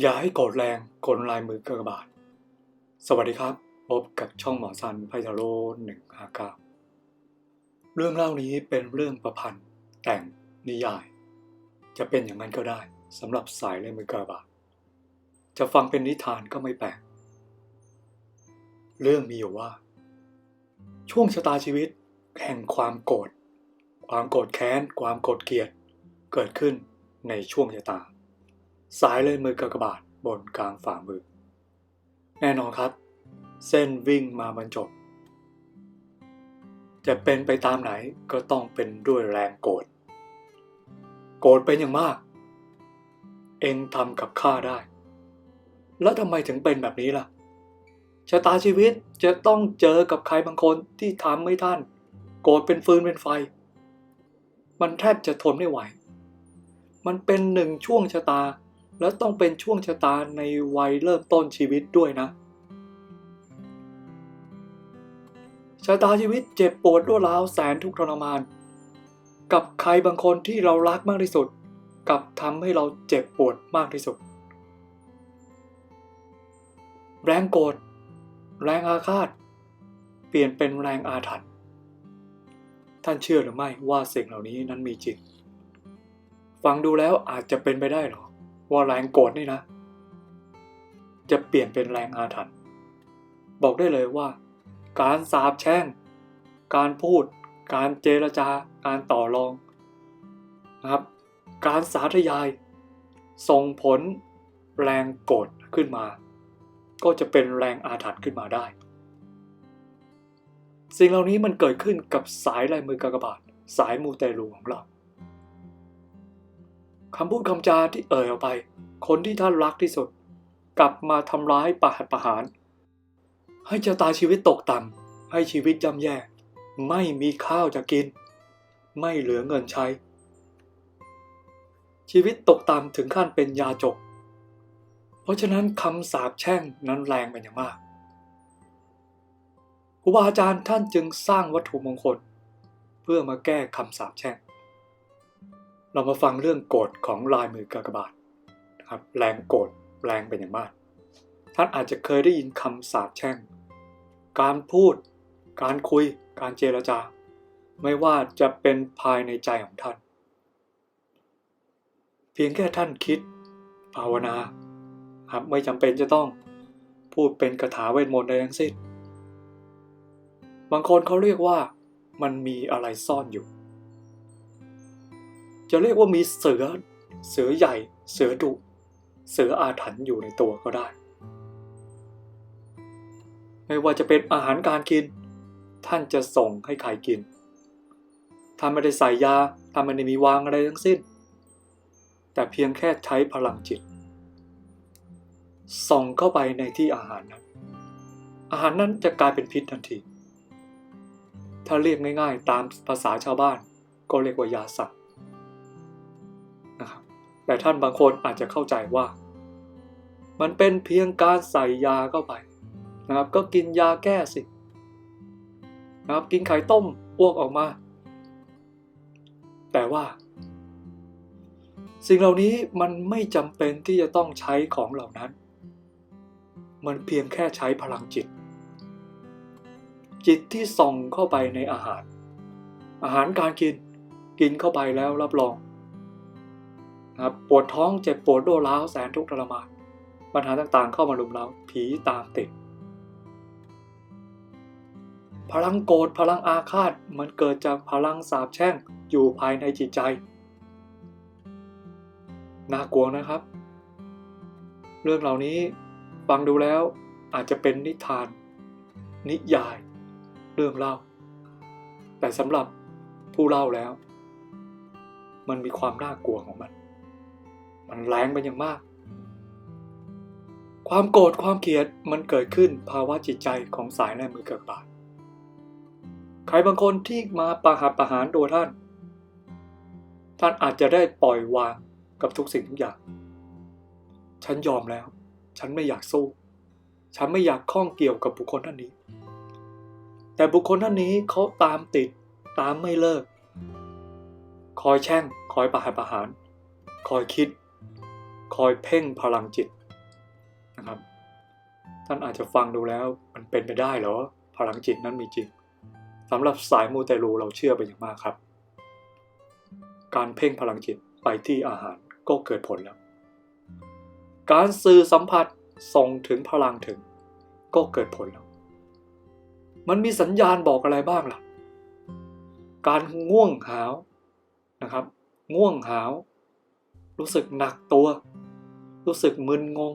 อย่าให้โกรธแรงกลลายมือกระบาด สวัสดีครับ พบกับช่องหมอซันไพทาโร่หนึ่งห้าเก้าเรื่องเล่านี้เป็นเรื่องประพันธ์ แต่งนิยาย จะเป็นอย่างนั้นก็ได้สำหรับสายล่นมือกระบาด จะฟังเป็นนิทานก็ไม่แปลก เรื่องมีอยู่ว่า ช่วงชะตาชีวิตแห่งความโกรธ ความโกรธแค้น ความโกรธเกลียด เกิดขึ้นในช่วงชะตา สายเลยมือกากบาทบนกลางฝ่ามือ แน่นอนครับ เส้นวิ่งมาบรรจบ จะเป็นไปตามไหนก็ต้องเป็นด้วยแรงโกรธ โกรธเป็นอย่างมาก เองทำกับข้าได้ แล้วทำไมถึงเป็นแบบนี้ล่ะชะตาชีวิตจะต้องเจอกับใครบางคนที่ทำไม่ท่าน โกรธเป็นฟืนเป็นไฟ มันแทบจะทนไม่ไหว มันเป็นหนึ่งช่วงชะตา แล้วต้องเป็นช่วงชะตาในวัยเริ่มต้นชีวิตด้วยนะ ชะตาชีวิตเจ็บปวดรวดร้าวแสนทุกข์ทรมาน กับใครบางคนที่เรารักมากที่สุด กับทำให้เราเจ็บปวดมากที่สุด แรงโกรธแรงอาฆาต เปลี่ยนเป็นแรงอาถรรพ์ท่านเชื่อหรือไม่ว่าสิ่งเหล่านี้นั้นมีจริง ฟังดูแล้วอาจจะเป็นไปได้หรอ ว่าแรงโกรธนี่นะ จะเปลี่ยนเป็นแรงอาถรรพ์บอกได้เลยว่า การสาบแช่ง การพูด การเจรจา การต่อรองนะครับ การสาธยาย ส่งผลแรงโกรธขึ้นมา ก็จะเป็นแรงอาถรรพ์ขึ้นมาได้ สิ่งเหล่านี้มันเกิดขึ้นกับสายลายมือกากบาท สายมูเตลูของเรา คำพูดคำจาที่เอ่ยออกไป คนที่ท่านรักที่สุด กลับมาทำร้ายประหัตประหาร ให้ชะตาชีวิตตกต่ำให้ชีวิตย่ำแย่ ไม่มีข้าวจะกิน ไม่เหลือเงินใช้ ชีวิตตกต่ำถึงขั้นเป็นยาจก เพราะฉะนั้นคำสาปแช่งนั้นแรงเป็นอย่างมากครูบาอาจารย์ท่านจึงสร้างวัตถุมงคล เพื่อมาแก้คำสาปแช่ง เรามาฟังเรื่องโกรธของลายมือกากบาทนะครับแรงโกรธแรงเป็นอย่างมาก ท่านอาจจะเคยได้ยินคำสาปแช่ง การพูด การคุย การเจรจา ไม่ว่าจะเป็นภายในใจของท่าน เพียงแค่ท่านคิด ภาวนาครับไม่จำเป็นจะต้องพูดเป็นคาถาเวทมนต์ใดทั้งสิ้นบางคนเขาเรียกว่ามันมีอะไรซ่อนอยู่ จะเรียกว่ามีเสือ เสือใหญ่ เสือดุ เสืออาถรรพ์อยู่ในตัวก็ได้ ไม่ว่าจะเป็นอาหารการกิน ท่านจะส่งให้ใครกิน ท่านไม่ได้ใส่ยา ท่านไม่ได้มีวางอะไรทั้งสิ้น แต่เพียงแค่ใช้พลังจิต ส่องเข้าไปในที่อาหารนั้น อาหารนั้นจะกลายเป็นพิษทันที ถ้าเรียกง่ายๆ ตามภาษาชาวบ้านก็เรียกว่ายาสัตว นะครับ แต่ท่านบางคนอาจจะเข้าใจว่า มันเป็นเพียงการใส่ยาเข้าไปนะครับ ก็กินยาแก้สินะครับกินไข่ต้มอ้วกออกมา แต่ว่า สิ่งเหล่านี้มันไม่จำเป็นที่จะต้องใช้ของเหล่านั้น มันเพียงแค่ใช้พลังจิต จิตที่ส่องเข้าไปในอาหาร อาหารการกินกินเข้าไปแล้วรับรอง นะครับปวดท้องเจ็บปวดโรร้าวแสนทุกข์ทรมานปัญหาต่างๆ เข้ามาลุมเราผีตามติด พลังโกรธพลังอาฆาตมันเกิดจากพลังสาบแช่งอยู่ภายในจิตใจน่ากลัวนะครับ เรื่องเหล่านี้ฟังดูแล้วอาจจะเป็นนิทาน นิยาย เรื่องเล่า แต่สำหรับผู้เล่าแล้ว มันมีความน่ากลัวของมัน มันแรงเป็นอย่างมาก ความโกรธความเกลียดมันเกิดขึ้นภาวะจิตใจของสายในมือเกิดบาดใครบางคนที่มาประหัตประหารตัวท่าน ท่านอาจจะได้ปล่อยวางกับทุกสิ่งทุกอย่าง ฉันยอมแล้ว ฉันไม่อยากสู้ ฉันไม่อยากข้องเกี่ยวกับบุคคลท่านนี้ แต่บุคคลท่านนี้เขาตามติดตามไม่เลิก คอยแช่ง คอยประหารประหาร คอยคิด คอยเพ่งพลังจิตนะครับ ท่านอาจจะฟังดูแล้วมันเป็นไปได้เหรอ พลังจิตนั้นมีจริงสำหรับสายมูเตลูเราเชื่อเป็นอย่างมากครับ การเพ่งพลังจิตไปที่อาหารก็เกิดผลแล้ว การสื่อสัมผัสส่งถึงพลังถึง ก็เกิดผลแล้ว มันมีสัญญาณบอกอะไรบ้างล่ะ การง่วงหาวนะครับ ง่วงหาว รู้สึกหนักตัว รู้สึกมึนงง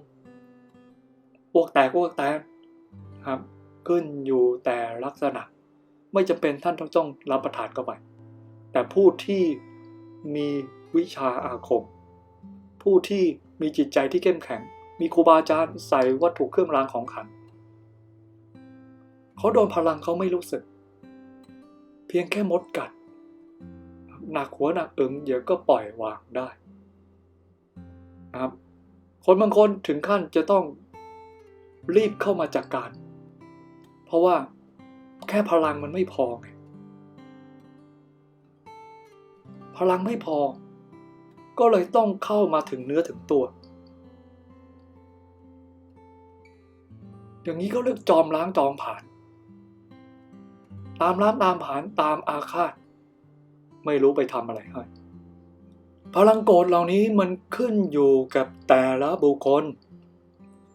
อ้วกแตกอ้วกแตกครับ ขึ้นอยู่แต่ลักษณะ ไม่จำเป็นท่านต้องจ้องรับประทานเข้าไปแต่ผู้ที่มีวิชาอาคม ผู้ที่มีจิตใจที่เข้มแข็ง มีครูบาอาจารย์ใส่วัตถุเครื่องรางของขลังเขาโดนพลังเขาไม่รู้สึก เพียงแค่มดกัด หนักหัวหนักอึงเดี๋ยวก็ปล่อยวางได้นะครับ คนบางคนถึงขั้นจะต้องรีบเข้ามาจัดกการ เพราะว่าแค่พลังมันไม่พอไงพลังไม่พอ ก็เลยต้องเข้ามาถึงเนื้อถึงตัว อย่างนี้ก็เรียกจอมล้างจอมผ่าน ตามล้างตามผ่านตามอาฆาต ไม่รู้ไปทำอะไรให้ พลังโกรธเหล่านี้มันขึ้นอยู่กับแต่ละบุคคล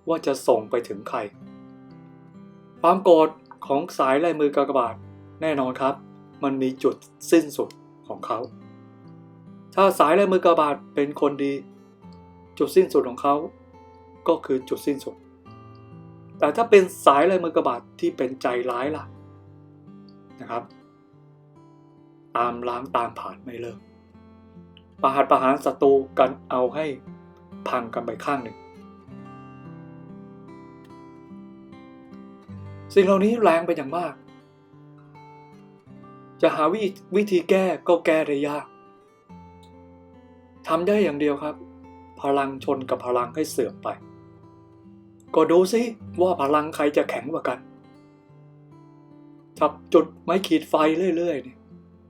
ว่าจะส่งไปถึงใคร ความโกรธของสายลายมือกากบาทแน่นอนครับ มันมีจุดสิ้นสุดของเขา ถ้าสายลายมือกากบาทเป็นคนดี จุดสิ้นสุดของเขาก็คือจุดสิ้นสุด แต่ถ้าเป็นสายลายมือกากบาทที่เป็นใจร้ายล่ะนะครับ ตามล้างตามผ่านไม่เลิก ประหัตประหารศัตรูกันเอาให้พังกันไปข้างหนึ่ง สิ่งเหล่านี้แรงไปอย่างมาก จะหาวิวิธีแก้ก็แก้ได้ยากทำได้อย่างเดียวครับ พลังชนกับพลังให้เสื่อมไป ก็ดูซิว่าพลังใครจะแข็งกว่ากันจับจุดไม้ขีดไฟเรื่อยๆเนี่ย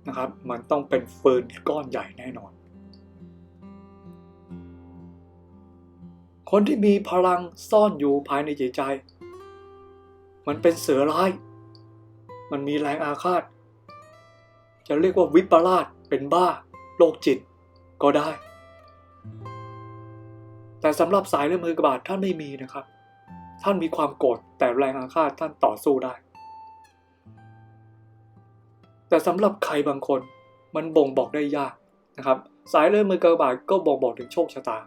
นะครับ มันต้องเป็นฟืนก้อนใหญ่แน่นอน คนที่มีพลังซ่อนอยู่ภายในจิตใจ มันเป็นเสือร้าย มันมีแรงอาฆาต จะเรียกว่าวิปลาสเป็นบ้าโรคจิตก็ได้ แต่สำหรับสายและมือกระบาดท่านไม่มีนะครับ ท่านมีความโกรธแต่แรงอาฆาตท่านต่อสู้ได้ แต่สำหรับใครบางคนมันบ่งบอกได้ยากนะครับ สายเลื่อนมือกระบาดก็บ่งบอกถึงโชคชะตา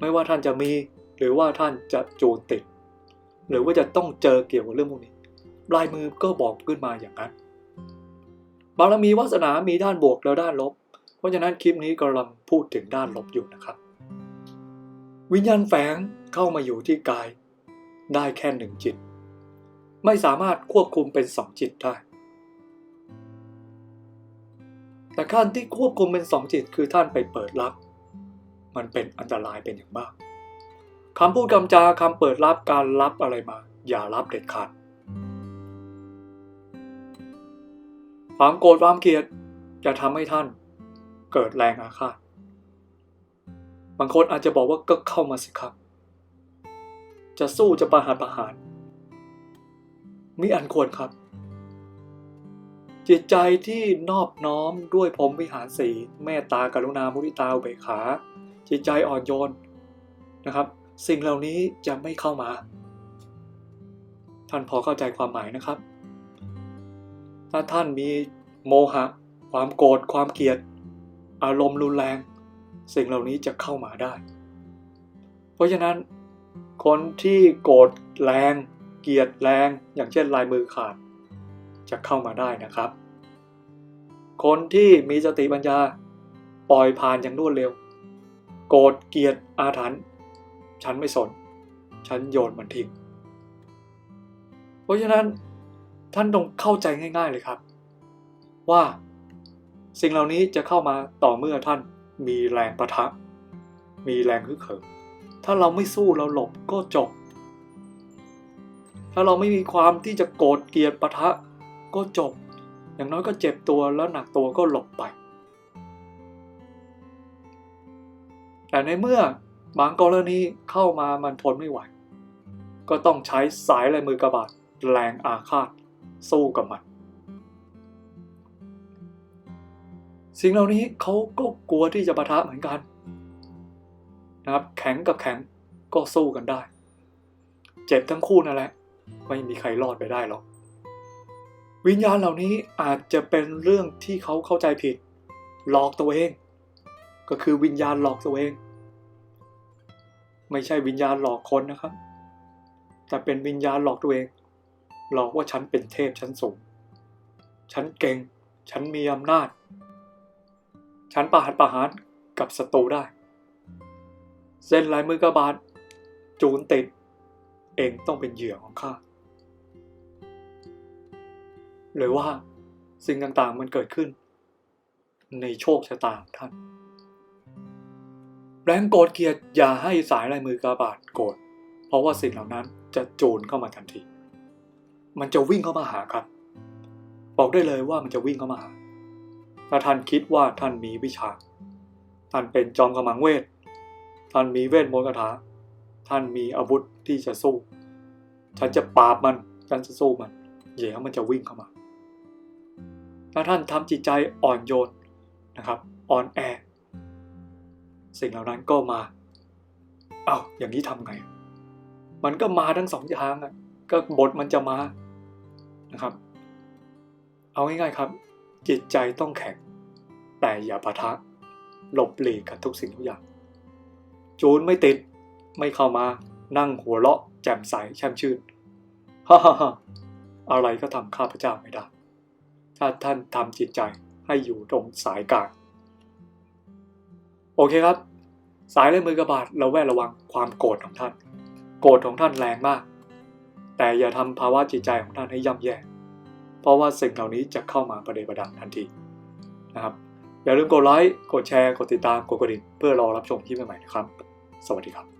ไม่ว่าท่านจะมี หรือว่าท่านจะจูนติด หรือว่าจะต้องเจอเกี่ยวกับเรื่องพวกนี้ลายมือก็บอกขึ้นมาอย่างนั้นบารมีวาสนามีด้านบวกและด้านลบ เพราะฉะนั้นคลิปนี้กำลังพูดถึงด้านลบอยู่นะครับ วิญญาณแฝงเข้ามาอยู่ที่กาย ได้แค่หนึ่งจิต ไม่สามารถควบคุมเป็นสองจิตได้ แต่ขั้นที่ควบคุมเป็นสองจิตคือท่านไปเปิดรับ มันเป็นอันตรายเป็นอย่างมากคำพูดคำจาคำเปิดรับการรับอะไรมา อย่ารับเด็ดขาดความโกรธความเกลียดจะทำให้ท่าน เกิดแรงอาฆาตบางคนอาจจะบอกว่าก็เข้ามาสิครับ จะสู้จะประหารประหารมีอันควรครับ จิตใจที่นอบน้อมด้วยพรหมวิหารสีเมตตากรุณามุทิตาอุเบกขา จิตใจอ่อนโยนนะครับ สิ่งเหล่านี้จะไม่เข้ามา ท่านพอเข้าใจความหมายนะครับ ถ้าท่านมีโมหะ ความโกรธความเกลียด อารมณ์รุนแรง สิ่งเหล่านี้จะเข้ามาได้ เพราะฉะนั้น คนที่โกรธแรง เกลียดแรง อย่างเช่นลายมือขาด จะเข้ามาได้นะครับ คนที่มีสติปัญญาปล่อยผ่านอย่างรวดเร็ว โกรธเกลียดอาถรรพ์ฉันไม่สน ฉันโยนมันทิ้งเพราะฉะนั้นท่านต้องเข้าใจง่าย ๆเลยครับ ว่าสิ่งเหล่านี้จะเข้ามาต่อเมื่อท่านมีแรงประทะ มีแรงฮึกเหิมถ้าเราไม่สู้เราหลบก็จบ ถ้าเราไม่มีความที่จะโกรธเกลียดประทะก็จบ อย่างน้อยก็เจ็บตัวแล้วหนักตัวก็หลบไป แต่ในเมื่อบางกรณีเข้ามามันทนไม่ไหว ก็ต้องใช้สายลายมือกระบาดแรงอาฆาตสู้กับมัน สิ่งเหล่านี้เขาก็กลัวที่จะปะทะเหมือนกันนะครับแข็งกับแข็งก็สู้กันได้ เจ็บทั้งคู่นั่นแหละ ไม่มีใครรอดไปได้หรอกวิญญาณเหล่านี้อาจจะเป็นเรื่องที่เขาเข้าใจผิด หลอกตัวเอง ก็คือวิญญาณหลอกตัวเอง ไม่ใช่วิญญาณหลอกคนนะครับ แต่เป็นวิญญาณหลอกตัวเอง หลอกว่าฉันเป็นเทพชั้นสูง ฉันเก่ง ฉันมีอำนาจ ฉันประหัตประหารกับศัตรูได้ เส้นลายมือกระบาดจูนติด เองต้องเป็นเหยื่อของข้าหรือว่าสิ่งต่างๆมันเกิดขึ้น ในโชคชะตาของท่าน แรงโกรธเกลียดอย่าให้สายลายมือกระบาดโกรธเพราะว่าสิ่งเหล่านั้นจะโจูนเข้ามาทันที มันจะวิ่งเข้ามาหาครับ บอกได้เลยว่ามันจะวิ่งเข้ามาหาถ้าท่านคิดว่าท่านมีวิชา ท่านเป็นจอมกำลังเวท ท่านมีเวทมนต์คาถา ท่านมีอาวุธที่จะสู้ ฉันจะปราบมัน ฉันจะสู้มัน เดี๋ยวมันจะวิ่งเข้ามา ถ้าท่านทำจิตใจอ่อนโยนนะครับ อ่อนแอ สิ่งเหล่านั้นก็มาเอา้าอย่างนี้ทำไง มันก็มาทั้งสองทางอะก็บทมันจะมานะครับ เอาง่ายๆครับ จิตใจต้องแข็ง แต่อย่าปะทะหลบหลีกกับทุกสิ่งทุกอย่าง จูนไม่ติดไม่เข้ามานั่งหัวเราะ แจ่มใสแช่มชื่นฮ่าฮ่าฮ่าอะไรก็ทำข้าพเจ้าไม่ได้ ถ้าท่านทำจิตใจให้อยู่ตรงสายกลางโอเคครับ สายเล่มือกระบาดเราแวดระวังความโกรธของท่าน โกรธของท่านแรงมาก แต่อย่าทำภาวะจิตใจของท่านให้ย่ำแย่ เพราะว่าสิ่งเหล่านี้จะเข้ามาประเดประดังทันทีนะครับ อย่าลืมกดไลค์ กดแชร์ กดติดตาม กดกระดิ่งเพื่อรอรับชมคลิปใหม่ๆนะครับ สวัสดีครับ